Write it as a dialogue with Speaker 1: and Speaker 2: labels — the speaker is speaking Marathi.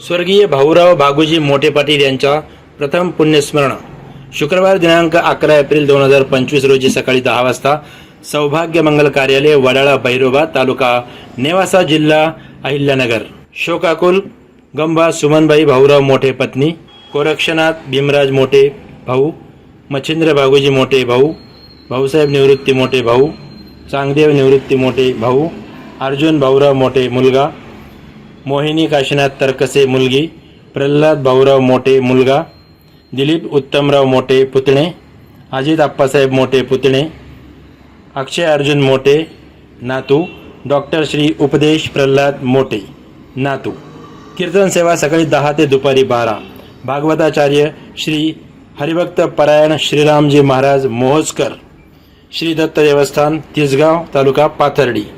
Speaker 1: स्वर्गीय भाऊराव बागुजी मोठे पाटील यांच्या प्रथम पुण्यस्मरण. शुक्रवार दिनांक अकरा एप्रिल दोन हजार पंचवीस रोजी सकाळी दहा वाजता सौभाग्य मंगल कार्यालय वडाळा भैरोबा तालुका नेवासा जिल्हा अहिल्यानगर. शोकाकुल गंबा सुमनबाई भाऊराव मोठे पत्नी गोरक्षनाथ भीमराज मोठे भाऊ मच्छिंद्र बागुजी मोठे भाऊ भाऊसाहेब निवृत्ती मोठे भाऊ चांगदेव निवृत्ती मोठे भाऊ अर्जुन भाऊराव मोठे मुलगा मोहिनी काशीनाथ तरकसे मुलगी प्रल्हाद भाऊराव मोठे मुलगा दिलीप उत्तमराव मोठे पुतणे अजित आप्पासाहेब मोठे पुतणे अक्षय अर्जुन मोठे नातू डॉक्टर श्री उपदेश प्रल्हाद मोठे नातू. कीर्तन सेवा सकाळी दहा ते दुपारी बारा. भागवताचार्य श्री हरिभक्त परायण श्रीरामजी महाराज मोहोजकर. श्री दत्त देवस्थान तिसगाव तालुका पाथर्डी.